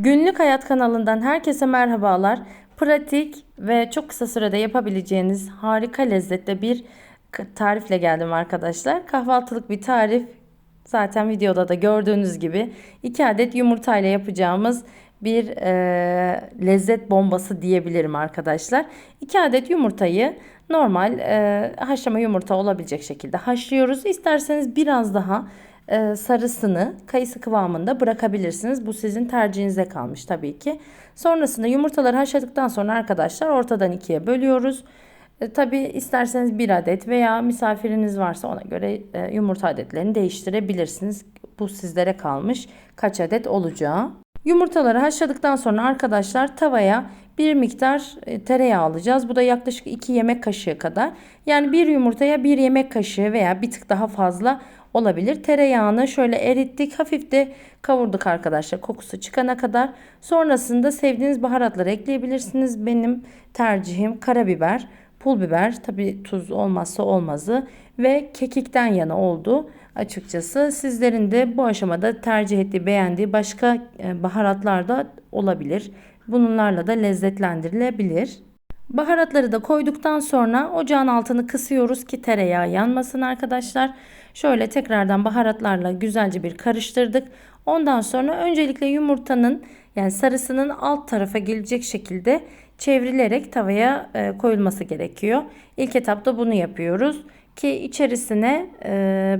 Günlük Hayat kanalından herkese merhabalar. Pratik ve çok kısa sürede yapabileceğiniz harika lezzette bir tarifle geldim arkadaşlar. Kahvaltılık bir tarif. Zaten videoda da gördüğünüz gibi 2 adet yumurtayla yapacağımız bir e, lezzet bombası diyebilirim arkadaşlar. 2 adet yumurtayı normal e, haşlama yumurta olabilecek şekilde haşlıyoruz. İsterseniz biraz daha e, sarısını kayısı kıvamında bırakabilirsiniz. Bu sizin tercihinize kalmış tabii ki. Sonrasında yumurtaları haşladıktan sonra arkadaşlar ortadan ikiye bölüyoruz. E, tabii isterseniz bir adet veya misafiriniz varsa ona göre e, yumurta adetlerini değiştirebilirsiniz. Bu sizlere kalmış kaç adet olacağı. Yumurtaları haşladıktan sonra arkadaşlar tavaya bir miktar e, tereyağı alacağız. Bu da yaklaşık 2 yemek kaşığı kadar. Yani bir yumurtaya bir yemek kaşığı veya bir tık daha fazla olabilir. Tereyağını şöyle erittik. Hafif de kavurduk arkadaşlar kokusu çıkana kadar. Sonrasında sevdiğiniz baharatları ekleyebilirsiniz. Benim tercihim karabiber, pul biber, tabi tuz olmazsa olmazı ve kekikten yana oldu açıkçası. Sizlerin de bu aşamada tercih ettiği, beğendiği başka e, baharatlar da olabilir. Bunlarla da lezzetlendirilebilir. Baharatları da koyduktan sonra ocağın altını kısıyoruz ki tereyağı yanmasın arkadaşlar. Şöyle tekrardan baharatlarla güzelce bir karıştırdık. Ondan sonra öncelikle yumurtanın yani sarısının alt tarafa gelecek şekilde çevrilerek tavaya e, koyulması gerekiyor. İlk etapta bunu yapıyoruz ki içerisine e,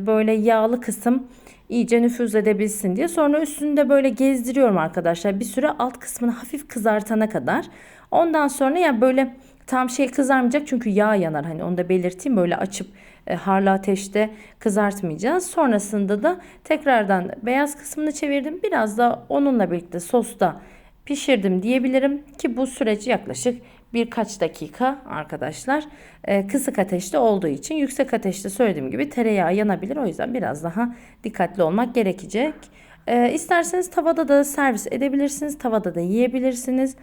böyle yağlı kısım iyice nüfuz edebilsin diye. Sonra üstünde böyle gezdiriyorum arkadaşlar. Bir süre alt kısmını hafif kızartana kadar. Ondan sonra ya böyle tam şey kızarmayacak çünkü yağ yanar. Hani onu da belirteyim. Böyle açıp e, harlı ateşte kızartmayacağız. Sonrasında da tekrardan beyaz kısmını çevirdim. Biraz da onunla birlikte sosta pişirdim diyebilirim ki bu süreç yaklaşık birkaç dakika arkadaşlar e, kısık ateşte olduğu için yüksek ateşte söylediğim gibi tereyağı yanabilir o yüzden biraz daha dikkatli olmak gerekecek. E, isterseniz tavada da servis edebilirsiniz tavada da yiyebilirsiniz.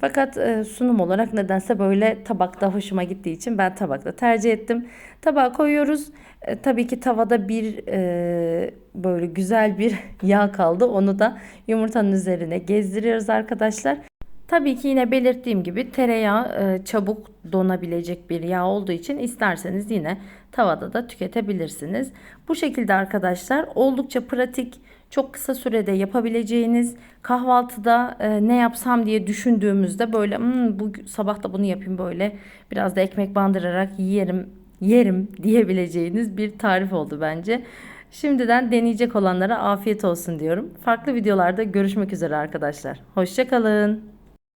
Fakat e, sunum olarak nedense böyle tabakta hoşuma gittiği için ben tabakta tercih ettim. Tabağa koyuyoruz. E, tabii ki tavada bir e, böyle güzel bir yağ kaldı. Onu da yumurtanın üzerine gezdiriyoruz arkadaşlar. Tabii ki yine belirttiğim gibi tereyağı e, çabuk donabilecek bir yağ olduğu için isterseniz yine tavada da tüketebilirsiniz. Bu şekilde arkadaşlar oldukça pratik, çok kısa sürede yapabileceğiniz kahvaltıda e, ne yapsam diye düşündüğümüzde böyle hmm, bu sabah da bunu yapayım böyle biraz da ekmek bandırarak yerim yerim diyebileceğiniz bir tarif oldu bence. Şimdiden deneyecek olanlara afiyet olsun diyorum. Farklı videolarda görüşmek üzere arkadaşlar. Hoşçakalın.